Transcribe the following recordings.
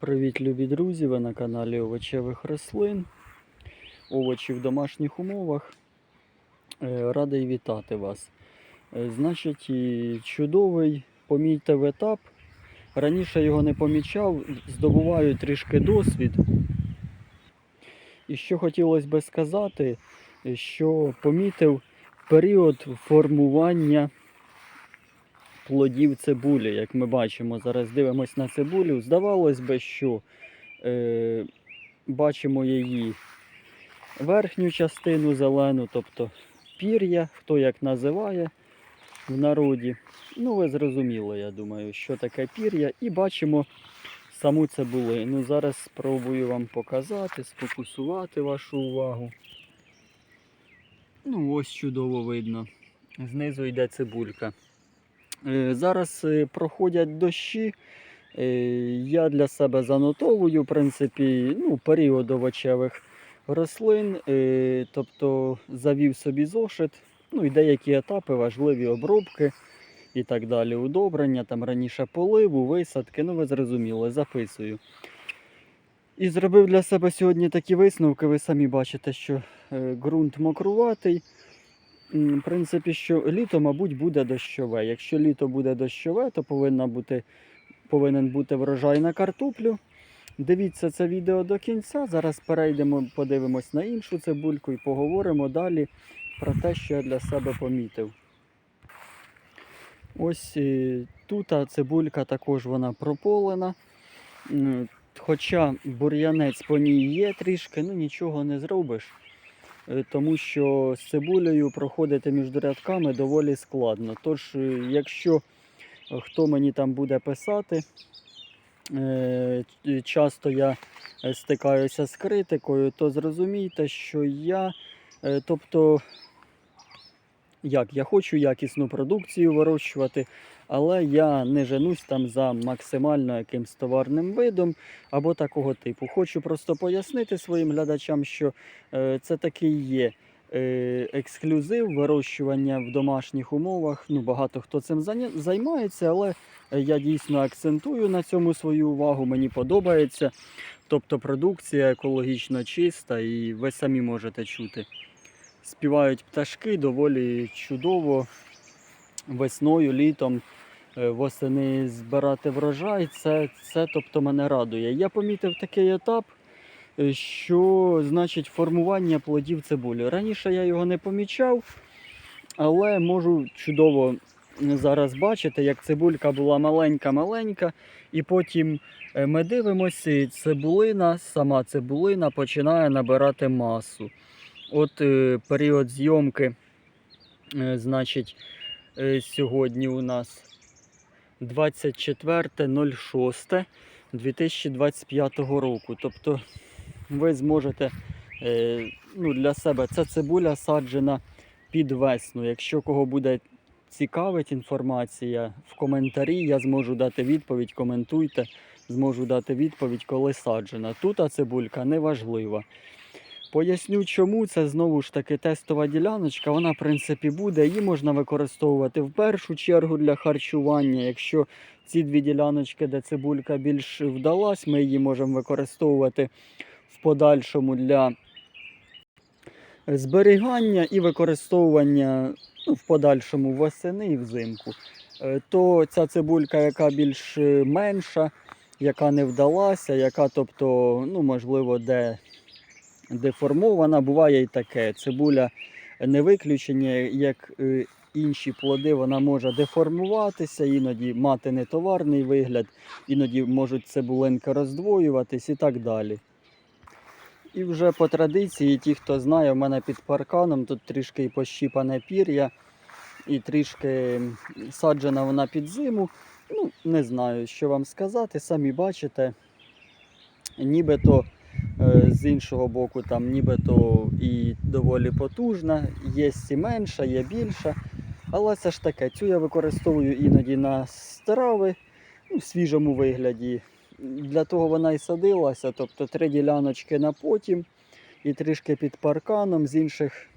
Привіт, любі друзі! Ви на каналі овочевих рослин, овочі в домашніх умовах. Е, Радий вітати вас. Е, Значить, чудовий помітив етап. Раніше його не помічав, здобуваю трішки досвід. І що хотілося би сказати, е, що помітив період формування плодів цибулі. Як ми бачимо, зараз дивимось на цибулю. Здавалось би, що е, бачимо її верхню частину зелену, тобто пір'я, хто як називає в народі. Ну, ви зрозуміли, я думаю, що таке пір'я. І бачимо саму цибулину. Зараз спробую вам показати, сфокусувати вашу увагу. Ну, ось чудово видно. Знизу йде цибулька. Е, Зараз е, проходять дощі. Е, Я для себе занотовую, в принципі, ну, період овочевих рослин, тобто завів собі зошит, ну і деякі етапи, важливі обробки і так далі. Удобрення, там раніше поливу, висадки, ну ви зрозуміли, записую. І зробив для себе сьогодні такі висновки. Ви самі бачите, що ґрунт мокруватий. В принципі, що літо, мабуть, буде дощове. Якщо літо буде дощове, то повинна бути, повинен бути врожай на картоплю. Дивіться це відео до кінця. Зараз перейдемо, подивимось на іншу цибульку і поговоримо далі про те, що я для себе помітив. Ось е, тут цибулька також вона прополена. Хоча бур'янець по ній є трішки, ну нічого не зробиш. Е, тому що з цибулею проходити між рядками доволі складно. Тож, е, якщо е, хто мені там буде писати, часто я стикаюся з критикою, то зрозумійте, що я, тобто, як, я хочу якісну продукцію вирощувати, але я не женусь там за максимально якимсь товарним видом або такого типу. Хочу просто пояснити своїм глядачам, що е, це такий є е, ексклюзив вирощування в домашніх умовах. Ну, багато хто цим займається, але я дійсно акцентую на цьому свою увагу. Мені подобається. Тобто продукція екологічно чиста, і ви самі можете чути. Співають пташки доволі чудово весною, літом. Е, Восени збирати врожай, це, це тобто мене радує. Я помітив такий етап, е, що значить формування плодів цибулі. Раніше я його не помічав, але можу чудово зараз бачити, як цибулька була маленька-маленька, і потім е, ми дивимося, цибулина, сама цибулина починає набирати масу. От період зйомки, значить, сьогодні у нас 24.06.2025 року. Тобто ви зможете е, ну, для себе ця цибуля саджена під весну. Якщо кого буде цікавить інформація в коментарі, я зможу дати відповідь, коментуйте, зможу дати відповідь, коли саджена. Тут а цибулька неважлива. Поясню, чому це знову ж таки тестова діляночка. Вона, в принципі, буде. Її можна використовувати в першу чергу для харчування. Якщо ці дві діляночки, де цибулька більш вдалась, ми її можемо використовувати в подальшому для зберігання і використовування ну, в подальшому восени і взимку. Е, То ця цибулька, яка більш е, менша, яка не вдалася, яка, тобто, ну, можливо, де деформована, буває і таке. Цибуля не виключення, як е, інші плоди, вона може деформуватися, іноді мати нетоварний вигляд, іноді можуть цибулинки роздвоюватись і так далі. І вже по традиції, ті, хто знає, в мене під парканом тут трішки пощіпане пір'я, і трішки саджена вона під зиму. Ну, не знаю, що вам сказати, самі бачите. Нібито з іншого боку, там нібито і доволі потужна, є і менша, є більша. Але це ж таке, цю я використовую іноді на страви ну, в свіжому вигляді. Для того вона і садилася, тобто три діляночки на потім і трішки під парканом з інших,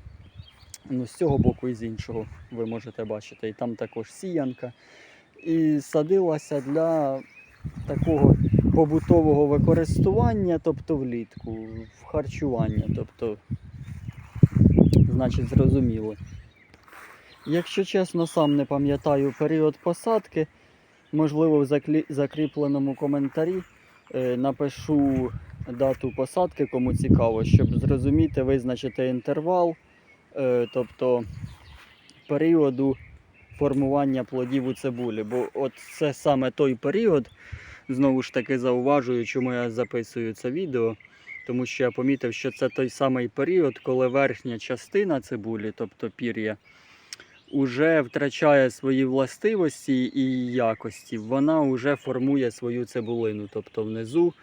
ну, з цього боку і з іншого ви можете бачити. І там також сіянка. І садилася для такого побутового використання, тобто влітку, в харчування, тобто, значить, зрозуміло. Якщо чесно, сам не пам'ятаю період посадки, можливо, в заклі- закріпленому коментарі е, напишу дату посадки, кому цікаво, щоб зрозуміти, визначити інтервал, е, тобто періоду формування плодів у цибулі. Бо от це саме той період, знову ж таки зауважую, чому я записую це відео. Тому що я помітив, що це той самий період, коли верхня частина цибулі, тобто пір'я, уже втрачає свої властивості і якості. Вона вже формує свою цибулину, тобто внизу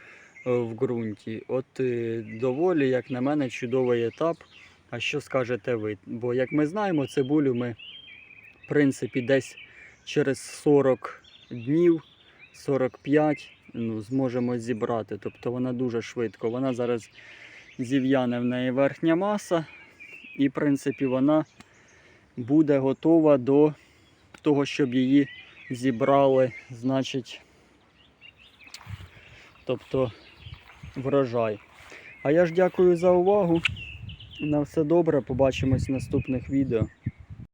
е, в ґрунті. От е, доволі, як на мене, чудовий етап. А що скажете ви? Бо як ми знаємо, цибулю ми, в принципі, десь через 40 днів, 45 ну, зможемо зібрати. Тобто вона дуже швидко. Вона зараз зів'яне в неї верхня маса, і, в принципі, вона буде готова до того, щоб її зібрали, значить, тобто врожай. А я ж дякую за увагу. На все добре, побачимось в наступних відео.